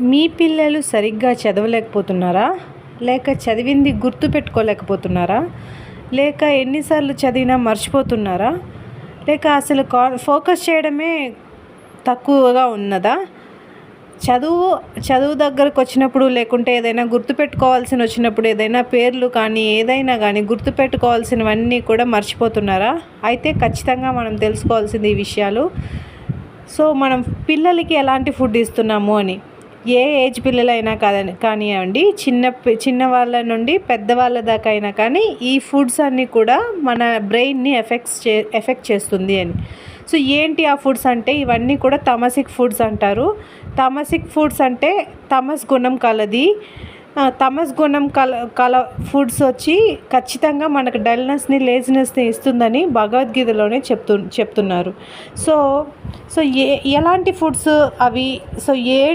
మీ పిల్లలు సరిగ్గా చదవలేకపోతున్నారా? లేక చదివింది గుర్తు పెట్టుకోలేకపోతున్నారా? లేక ఎన్నిసార్లు చదివినా మర్చిపోతున్నారా? లేక అసలు కా ఫోకస్ చేయడమే తక్కువగా ఉన్నదా? చదువు చదువు దగ్గరకు వచ్చినప్పుడు లేకుంటే ఏదైనా గుర్తుపెట్టుకోవాల్సిన వచ్చినప్పుడు ఏదైనా పేర్లు కానీ ఏదైనా కానీ గుర్తుపెట్టుకోవాల్సినవన్నీ కూడా మర్చిపోతున్నారా? అయితే ఖచ్చితంగా మనం తెలుసుకోవాల్సింది ఈ విషయాలు. సో మనం పిల్లలకి ఎలాంటి ఫుడ్ ఇస్తున్నాము అని. ఏ ఏజ్ పిల్లలైనా కాదని కానివ్వండి చిన్న పి- చిన్న వాళ్ళ నుండి పెద్దవాళ్ళ దాకా అయినా కానీ ఈ ఫుడ్స్ అన్నీ కూడా మన బ్రెయిన్ని ఎఫెక్ట్స్ చే ఎఫెక్ట్ చేస్తుంది అని. సో ఏంటి ఆ ఫుడ్స్ అంటే? ఇవన్నీ కూడా తమసిక్ ఫుడ్స్ అంటారు. తమసిక్ ఫుడ్స్ అంటే తమస్ గుణం కలది. తమస్ గుణం కల కల ఫుడ్స్ వచ్చి ఖచ్చితంగా మనకు డల్నెస్ని లేజినెస్ని ఇస్తుందని భగవద్గీతలోనే చెప్తు చెప్తున్నారు. సో సో ఏ ఎలాంటి ఫుడ్స్ అవి? సో ఏ